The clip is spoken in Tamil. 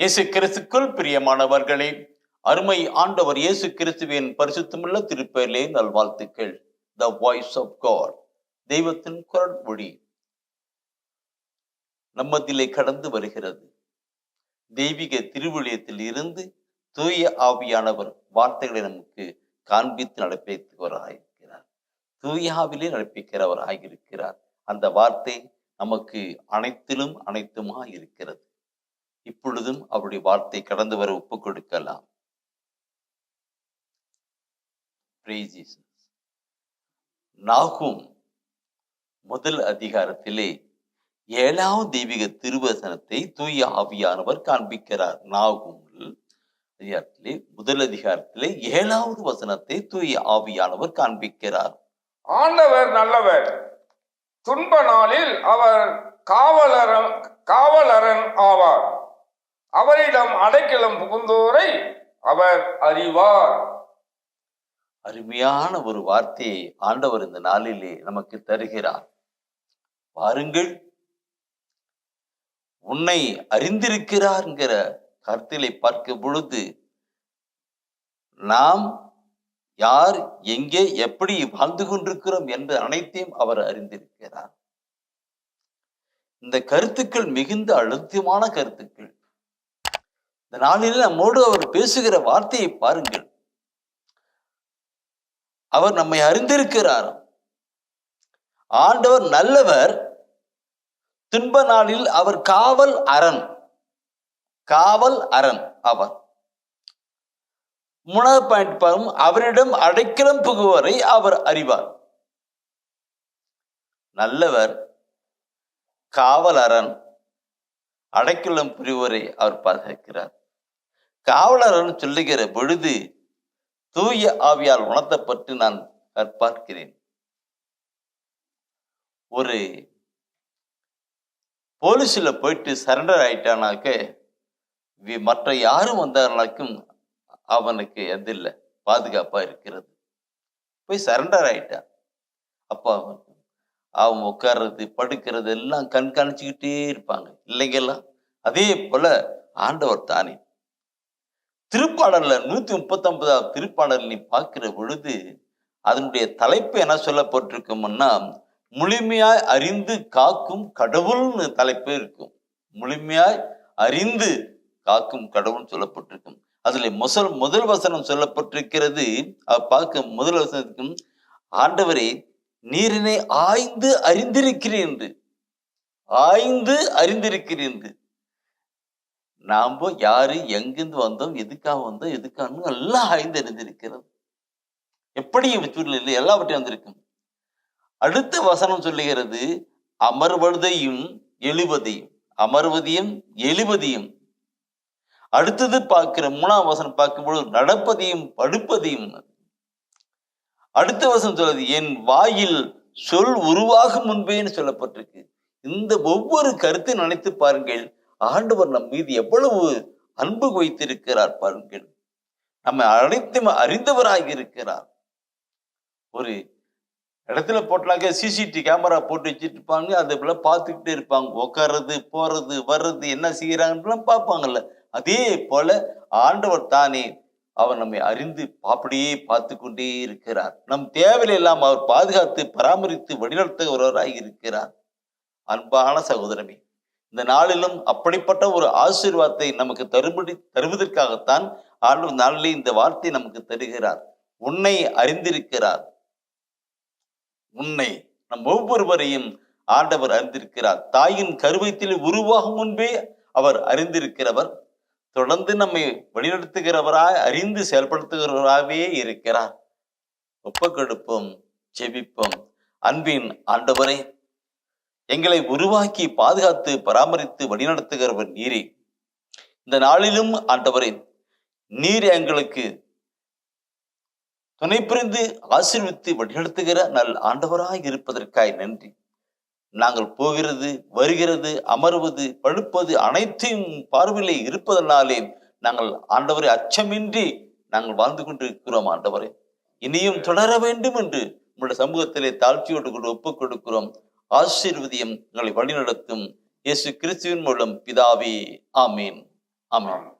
இயேசு கிறிஸ்துக்குள் பிரியமானவர்களே அருமை ஆண்டவர் இயேசு கிறிஸ்துவின் பரிசுத்தமுள்ள திருப்பெயரிலே நல்வாழ்த்துக்கள் த வாய்ஸ் ஆஃப் காட் தெய்வத்தின் குரல் மொழி நம்மதிலே கடந்து வருகிறது. தெய்வீக திருவிழியத்தில் இருந்து தூய ஆவியானவர் வார்த்தைகளை நமக்கு காண்பித்து நடப்பிக்கிறவராயிருக்கிறார். தூய ஆவிலே நடப்பிக்கிறவராயிருக்கிறார். அந்த வார்த்தை நமக்கு அனைத்திலும் அனைத்துமா இருக்கிறது இப்பொழுதும் அவருடைய வார்த்தை கடந்து வர ஒப்பு கொடுக்கலாம். நாகும் முதல் அதிகாரத்திலே ஏழாவது தெய்வீக திருவசனத்தை தூய ஆவியானவர் காண்பிக்கிறார். நாகும் அதிகாரத்திலே முதல் அதிகாரத்திலே ஏழாவது வசனத்தை தூய ஆவியானவர் காண்பிக்கிறார். ஆண்டவர் நல்லவர். துன்ப நாளில் அவர் காவலரன் காவலரன் ஆவார். அவரிடம் அடைக்கலம் புகுந்தோரை அவர் அறிவார். அருமையான ஒரு வார்த்தையை ஆண்டவர் இந்த நாளிலே நமக்கு தருகிறார். பாருங்கள் உன்னை அறிந்திருக்கிறார்ங்கிற கருத்திலை பார்க்கும் பொழுது நாம் யார் எங்கே எப்படி வாழ்ந்து கொண்டிருக்கிறோம் என்று அனைத்தையும் அவர் அறிந்திருக்கிறார். இந்த கருத்துக்கள் மிகுந்த அழுத்தமான கருத்துக்கள். இந்த நாளில் நம்மோடு அவர் பேசுகிற வார்த்தையை பாருங்கள். அவர் நம்மை அறிந்திருக்கிறார். ஆண்டவர் நல்லவர். துன்ப நாளில் அவர் காவல் அரண். காவல் அரண் அவர். மூணாவது பாயிண்ட் பாரும் அவரிடம் அடைக்கலம் புகுவரை அவர் அறிவார். நல்லவர் காவல் அரண் அடைக்கலம் புரிவரை அவர் பாதுகாக்கிறார் காவலரன் சொல்லுகிற பொழுது தூய ஆவியால் உணர்த்தப்பட்டு நான் பார்க்கிறேன் ஒரு போலீஸில் போயிட்டு சரண்டர் ஆயிட்டானாக்க வி- மற்ற யாரும் வந்தாருனாக்கும் அவனுக்கு எது இல்லை பாதுகாப்பா இருக்கிறது. போய் சரண்டர் ஆயிட்டான். அப்போ அவன் அவன் உட்கார்றது படுக்கிறது எல்லாம் கண்காணிச்சுக்கிட்டே இருப்பாங்க. இல்லைங்கெல்லாம் அதே போல ஆண்டவர் தானே. திருப்பாடல்ல நூத்தி முப்பத்தி ஒன்பதாவது திருப்பாடல் நீ பார்க்கிற பொழுது அதனுடைய தலைப்பு என்ன சொல்லப்பட்டிருக்கும்னா முழுமையாய் அறிந்து காக்கும் கடவுள்னு தலைப்பு இருக்கும். முழுமையாய் அறிந்து காக்கும் கடவுள் சொல்லப்பட்டிருக்கும். அதுல முதல் முதல் வசனம் சொல்லப்பட்டிருக்கிறது. பார்க்க முதல் வசனத்துக்கும் ஆண்டவரே நீரினை ஆய்ந்து அறிந்திருக்கிறேன் என்று. ஆய்ந்து அறிந்திருக்கிறேன் என்று. நாம் யாரு எங்கிருந்து வந்தோம் எதுக்காக வந்தோம் எதுக்காக எல்லாம் ஆய்ந்து அறிந்திருக்கிறது. எப்படி சூழ்நிலை எல்லாவற்றையும் வந்திருக்கும்? அடுத்த வசனம் சொல்லுகிறது அமர்வதையும் எழுவதையும். அமர்வதையும் எழுவதையும். அடுத்தது பார்க்கிற மூணாம் வசனம் பார்க்கும்போது நடப்பதையும் படுப்பதையும். அடுத்த வசனம் சொல்றது என் வாயில் சொல் உருவாகும் முன்பேன்னு சொல்லப்பட்டிருக்கு. இந்த ஒவ்வொரு கருத்தை நினைத்து பாருங்கள் ஆண்டவர் நம் மீது எவ்வளவு அன்பு வைத்திருக்கிறார் பாருங்கள் நம்ம அனைத்தும் அறிந்தவராக இருக்கிறார். ஒரு இடத்துல போட்டாக்க சிசிடிவி கேமரா போட்டு வச்சுட்டு இருப்பாங்க அதை போல பார்த்துக்கிட்டே இருப்பாங்க. உட்கார்றது போறது வர்றது என்ன செய்யறாங்கலாம் பார்ப்பாங்கல்ல. அதே போல ஆண்டவர் தானே அவர் நம்மை அறிந்து அப்படியே பார்த்து கொண்டே இருக்கிறார். நம் தேவையில்லை எல்லாம் அவர் பாதுகாத்து பராமரித்து வழிநடத்துகிறவராக இருக்கிறார். அன்பான சகோதரமே இந்த நாளிலும் அப்படிப்பட்ட ஒரு ஆசீர்வாதத்தை நமக்கு தருபடி தருவதற்காகத்தான் ஆண்டு நாளிலே இந்த வார்த்தை நமக்கு தருகிறார். உன்னை அறிந்திருக்கிறார். உன்னை நம் ஒவ்வொருவரையும் ஆண்டவர் அறிந்திருக்கிறார். தாயின் கருவத்தில் உருவாகும் முன்பே அவர் அறிந்திருக்கிறவர். தொடர்ந்து நம்மை வழிநடத்துகிறவராய் அறிந்து செயல்படுத்துகிறவராகவே இருக்கிறார். ஒப்பக்கெடுப்பும் ஜெபிப்போம். அன்பின் ஆண்டவரே எங்களை உருவாக்கி பாதுகாத்து பராமரித்து வழிநடத்துகிறவர் நீரே. இந்த நாளிலும் ஆண்டவரே நீர் எங்களுக்கு துணை புரிந்து ஆசீர்வித்து வழிநடத்துகிற நல் ஆண்டவராய் இருப்பதற்காய் நன்றி. நாங்கள் போகிறது வருகிறது அமர்வது படுப்பது அனைத்தையும் பார்வையிலே இருப்பதனாலே நாங்கள் ஆண்டவரை அச்சமின்றி நாங்கள் வாழ்ந்து கொண்டிருக்கிறோம் ஆண்டவரே. இனியும் தொடர வேண்டும் என்று உங்களுடைய சமூகத்திலே தாழ்ச்சியோடு கொண்டு ஒப்புக் கொடுக்கிறோம். ஆசீர்வதியம் எங்களை வழிநடத்தும். இயேசு கிறிஸ்துவின் மூலம் பிதாவே ஆமீன். ஆமாம்